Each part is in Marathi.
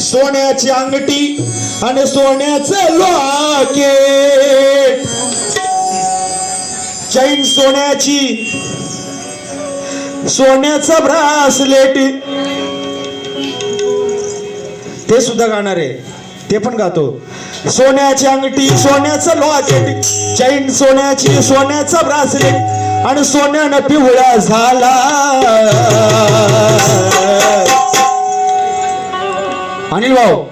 सोन्याची अंगठी आणि सोन्याचं लॉकेट चैन सोन्याची. सोन्याचं ब्रासलेट ते सुद्धा गाणार आहे. ते पण गातो. सोन्याची अंगठी सोन्याचं लॉकेट चैन सोन्याची सोन्याचं ब्रासलेट आणि सोन्यानं पिवळा झाला. अनिल भाऊ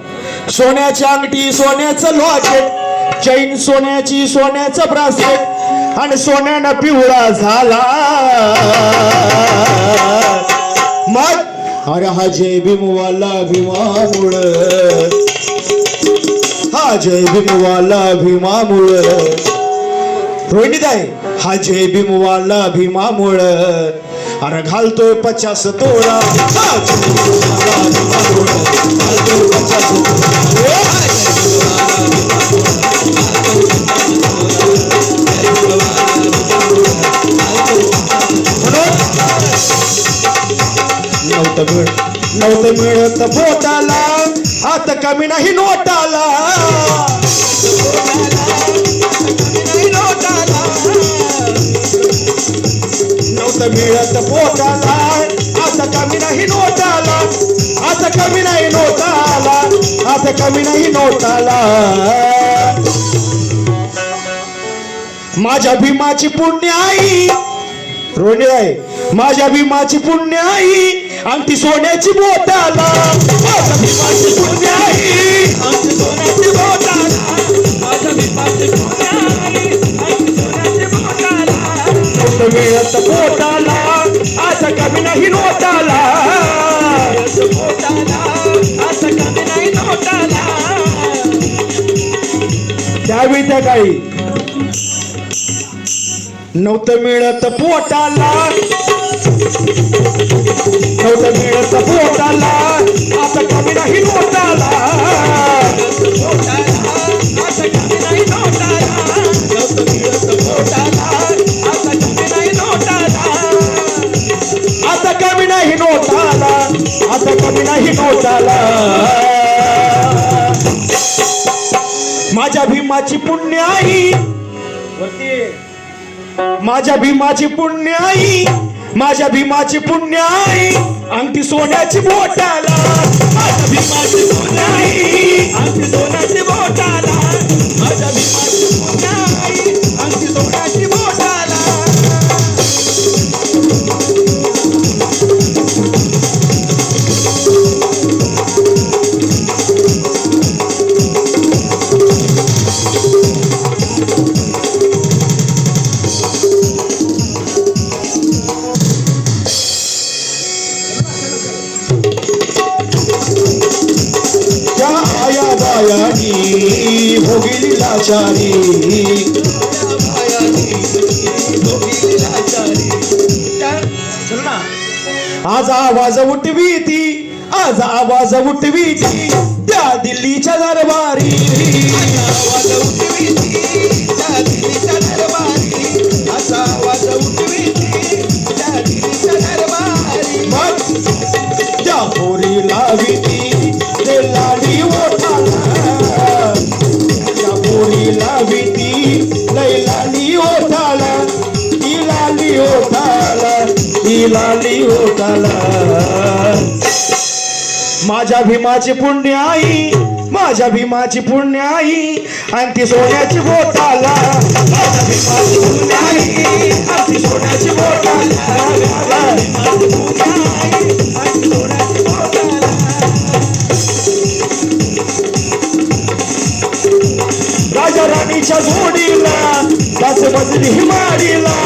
सोन्याची अंगठी सोन्याचं लॉकेट चैन सोन्याची सोन्याचं ब्रासलेट आणि सोन्यानं पिवळा झाला. मग? अरे हा जय भीमवाला भीमामुळ. हा जय भीमवाला भीमामुळ. रोहिणीत आहे हा जय भीमवाला भीमामुळ. अरे घालतोय पचास तोळा. घालतोय पचास तोळा. नव्हतं मिळ नव्हतं मिळत बोटाला हात कमी नाही नोटाला. नव्हतं मिळत बोटाला आता कमी नाही नोटाला. आता कमी नाही नोटाला. हात कमी नाही नोटाला. माझ्या भीमाची पुण्य आई रोणी आहे. माझ्या भीमाची पुण्य आई अंगठी सोन्याची बोटाला. माझ्या भीमाची पुण्य आई अंगठी सोन्याची बोटाला. माझ्या भीमाची पुण्य आई अंगठी सोन्याची बोटाला. मिळत बोटाला आता कमी नाही नोटाला. बोटाला आता कमी नाही नोटाला. त्यावेळी त्या काही नव्हतं मिळत पोटाला. नव्हतं मिळत पोटाला. आता कमी नाही नोटाला आता कमी नाही नोटाला नव्हतं मिळत पोटाला. आता कमी नाही नोटाला आता कमी नाही नोटाला आता माझ्या भीमाची पुण्य आई माझ्या भीमाची पुण्याई माझ्या भीमाची पुण्याई अंगठी सोन्याची बोटाला. माझ्या भीमाची पुण्याई अंगठी सोन्याची बोटाला. माझ्या भीमाची पुण्याई. भोगिली लाचारी आज आवाज उठवी ती आज आवाज उठवी ती त्या दिल्लीच्या दरबारी. आवाज उठवी ती लाली हो ओठाला माझ्या भीमाची पुण्य आई माझ्या भीमाची पुण्य आई आणि ती सोन्याची बोटाला माझ्या भीमाची पुण्य आई आणि ती सोन्याची बोटाला राजा राणीच्या जोडीला पाच मजली हिमाडीला.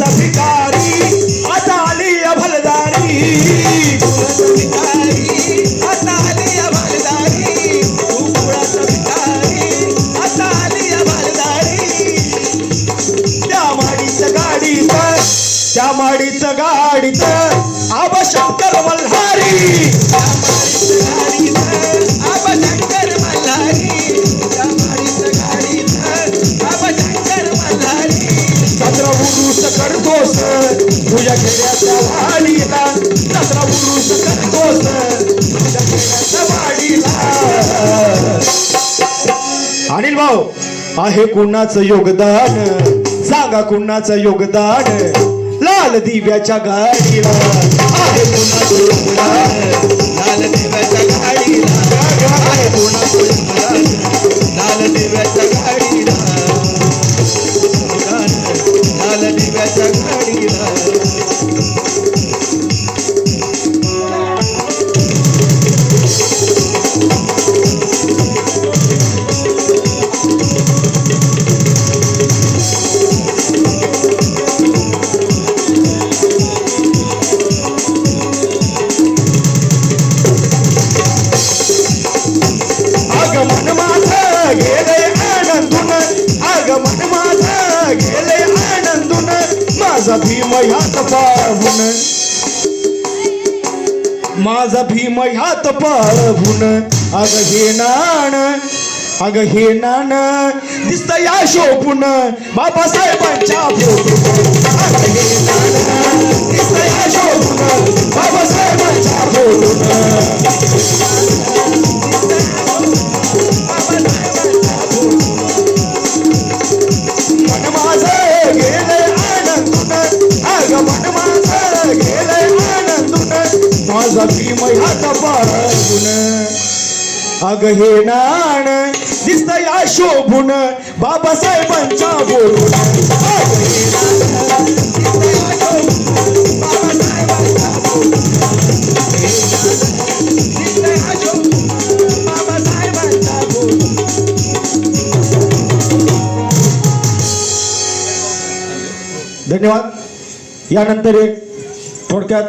कुळाचा भिकारी? आता आली भलदारी कुळाचा भिकारी? आता आली भलदारी कुळाचा भिकारी? आता आली भलदारी त्या गाडीत त्या गाडीत आबा शंकर मल्हारी. त्या करतोस तुझ्या खेड्याच्या वाडीला सतरा उरुस करतोस. तुझ्या खेड्याच्या वाडीला. अनिल भाऊ आहे कुणाचं योगदान? सांगा कुणाचं योगदान? लाल दिव्याच्या गाडीला. आहे कुणाचं योगदान? लाल दिव्याच्या गाडीला. आहे कुणाचं पाहून. माझा भीम ह्यात पाहून अग हे नाण अग हे नाण दिसत या शोभून. बाबासाहेबांच्या माझा भीम ह्यात अग हे नाण दिसत या शोभून या शोभून, बाबासाहेबांच्या बोलून. धन्यवाद यानंतर एक थोडक्यात